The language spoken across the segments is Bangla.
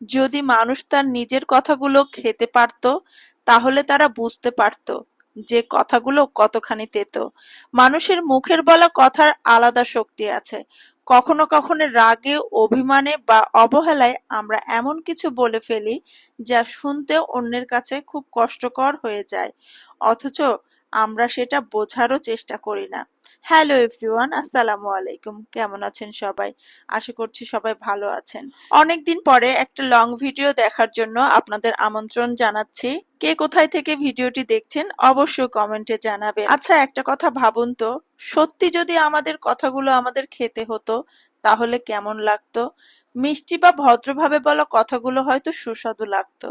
যদি মানুষ তার নিজের কথাগুলো খেতে পারত, তাহলে তারা বুঝতে পারত যে কথাগুলো কতখানি তেতো। মানুষের মুখের বলা কথার আলাদা শক্তি আছে। কখনো কখনো রাগে, অভিমানে বা অবহেলায় আমরা এমন কিছু বলে ফেলি যা শুনতে অন্যের কাছে খুব কষ্টকর হয়ে যায়। অথচ আমরা সেটা বোঝারও চেষ্টা করি না। হ্যালো এভরিওয়ান আসসালামু আলাইকুম। কেমন আছেন সবাই? আশা করছি সবাই ভালো আছেন। অনেকদিন পরে একটা লং ভিডিও দেখার জন্য আপনাদের আমন্ত্রণ জানাচ্ছি। কে কোথায় থেকে ভিডিওটি দেখছেন অবশ্যই কমেন্টে জানাবেন। আচ্ছা একটা কথা ভাবুন তো। সত্যি যদি আমাদের কথাগুলো আমাদের খেতে হতো, তাহলে কেমন লাগতো? মিষ্টি বা ভদ্রভাবে বলা কথাগুলো হয়তো সুস্বাদু লাগতো,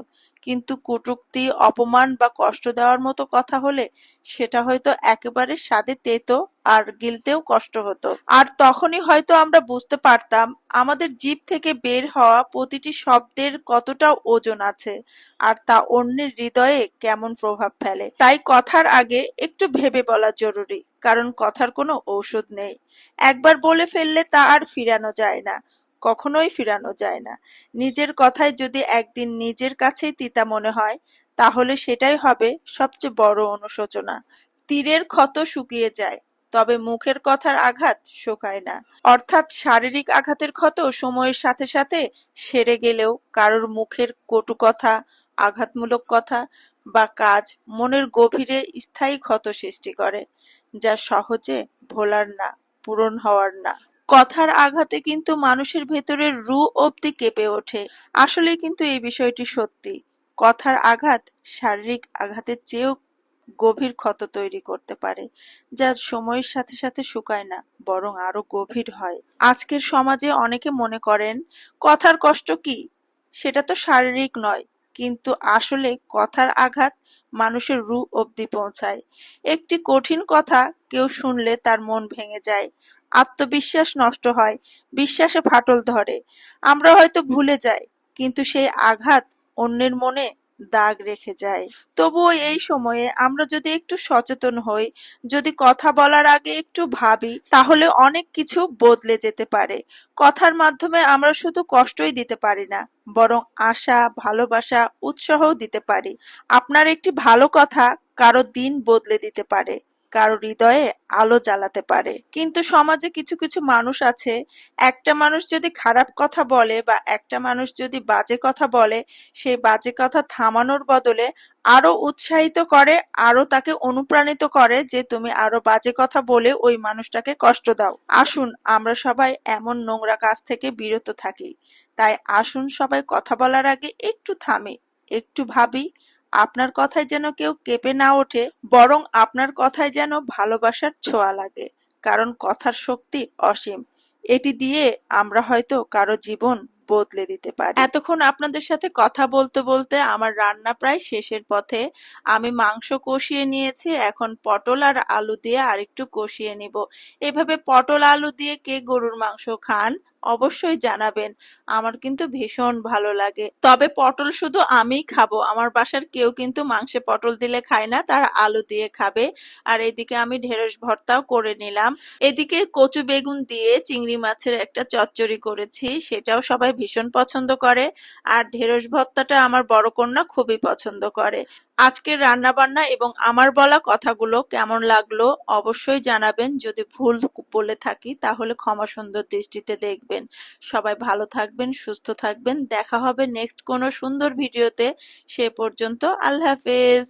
কিন্তু কটূক্তি, অপমান বা কষ্ট দেওয়ার মতো কথা হলে সেটা হয়তো একেবারে স্বাদে তেতো আর গিলতেও কষ্ট হতো। আর তখনই হয়তো আমরা বুঝতে পারতাম, আমাদের জিভ থেকে বের হওয়া প্রতিটি শব্দের কতটা ওজন আছে, আর তা অন্যের হৃদয়ে কেমন প্রভাব ফেলে। তাই কথার আগে একটু ভেবে বলা জরুরি, কারণ কথার কোনো ঔষধ নেই। একবার বলে ফেললে তা আর ফিরানো যায় না। কখনোই ফিরানো যায় না। নিজের কথায় যদি একদিন নিজের কাছেই তিতা মনে হয়, তাহলে সেটাই হবে সবচেয়ে বড় অনুশোচনা। তীরের ক্ষত শুকিয়ে যায়, তবে মুখের কথার আঘাত শোকায় না। অর্থাৎ শারীরিক আঘাতের ক্ষত সময়ের সাথে সাথে সেরে গেলেও কারোর মুখের কটু কথা, আঘাতমূলক কথা বা কাজ মনের গভীরে স্থায়ী ক্ষত সৃষ্টি করে, যা সহজে ভোলার না, পূরণ হওয়ার না। কথার আঘাতে কিন্তু মানুষের ভেতরের রু অবধি কেঁপে ওঠে। আসলে কিন্তু এই বিষয়টি সত্যি। কথার আঘাত শারীরিক আঘাতের চেয়েও গভীর ক্ষত তৈরি করতে পারে, যা সময়ের সাথে সাথে শুকায় না, বরং আরও গভীর হয়। আজকের সমাজে অনেকে মনে করেন, কথার কষ্ট কি? সেটা তো শারীরিক নয়, কিন্তু আসলে কথার আঘাত মানুষের রু অবধি পৌঁছায়। একটি কঠিন কথা কেউ শুনলে তার মন ভেঙে যায় আত্মবিশ্বাস নষ্ট হয়, বিশ্বাসে ফাটল ধরে। আমরা হয়তো ভুলে যাই, কিন্তু সেই আঘাত অন্যের মনে দাগ রেখে যায়। তবুও এই সময়ে আমরা যদি একটু সচেতন হই, যদি কথা বলার আগে একটু ভাবি, তাহলে অনেক কিছু বদলে যেতে পারে। কথার মাধ্যমে আমরা শুধু কষ্টই দিতে পারি না, বরং আশা, ভালোবাসা, উৎসাহও দিতে পারি। আপনার একটি ভালো কথা কারও দিন বদলে দিতে পারে। কারও হৃদয়ে আলো জ্বালাতে পারে। কিন্তু সমাজে কিছু কিছু মানুষ আছে, একটা মানুষ যদি খারাপ কথা বলে বা একটা মানুষ যদি বাজে কথা বলে, সেই বাজে কথা থামানোর বদলে আরও উৎসাহিত করে, আরও তাকে অনুপ্রাণিত করে যে তুমি আরও বাজে কথা বলে ওই মানুষটাকে কষ্ট দাও। আসুন, আমরা সবাই এমন নোংরা কাজ থেকে বিরত থাকি। তাই আসুন সবাই কথা বলার আগে একটু থামি, একটু ভাবি আপনার কথায় যেন কেউ কেঁপে না ওঠে, বরং আপনার কথায় যেন ভালোবাসার ছোঁয়া লাগে, কারণ কথার শক্তি অসীম। এটি দিয়ে আমরা হয়তো কারও জীবন বদলে দিতে পারি। এতক্ষণ আপনাদের সাথে কথা বলতে বলতে আমার রান্না প্রায় শেষের পথে। আমি মাংস কষিয়ে নিয়েছি, এখন পটল আর আলু দিয়ে আরেকটু কষিয়ে নিব। এভাবে পটল, আলু দিয়ে কে গরুর মাংস খান? অবশ্যই জানাবেন। আমার কিন্তু ভীষণ ভালো লাগে। তবে পটল শুধু আমিই খাব। আমার বাসার কেউ কিন্তু মাংসে পটল দিলে খায় না, তারা আলু দিয়ে খাবে। আর এদিকে আমি ঢেঁড়স ভর্তাও করে নিলাম। এদিকে কচু বেগুন দিয়ে চিংড়ি মাছের একটা চচ্চড়ি করেছি, সেটাও সবাই ভীষণ পছন্দ করে। আর ঢেঁড়স ভর্তাটা আমার বড় কন্যা খুবই পছন্দ করে। আজকের রান্নাবান্না এবং আমার বলা কথাগুলো কেমন লাগল অবশ্যই জানাবেন। যদি ভুল বলে থাকি, তাহলে ক্ষমা সুন্দর দৃষ্টিতে দেখবেন। সবাই ভালো থাকবেন, সুস্থ থাকবেন। দেখা হবে নেক্সট কোনো সুন্দর ভিডিওতে সে পর্যন্ত আল্লাহ হাফেজ।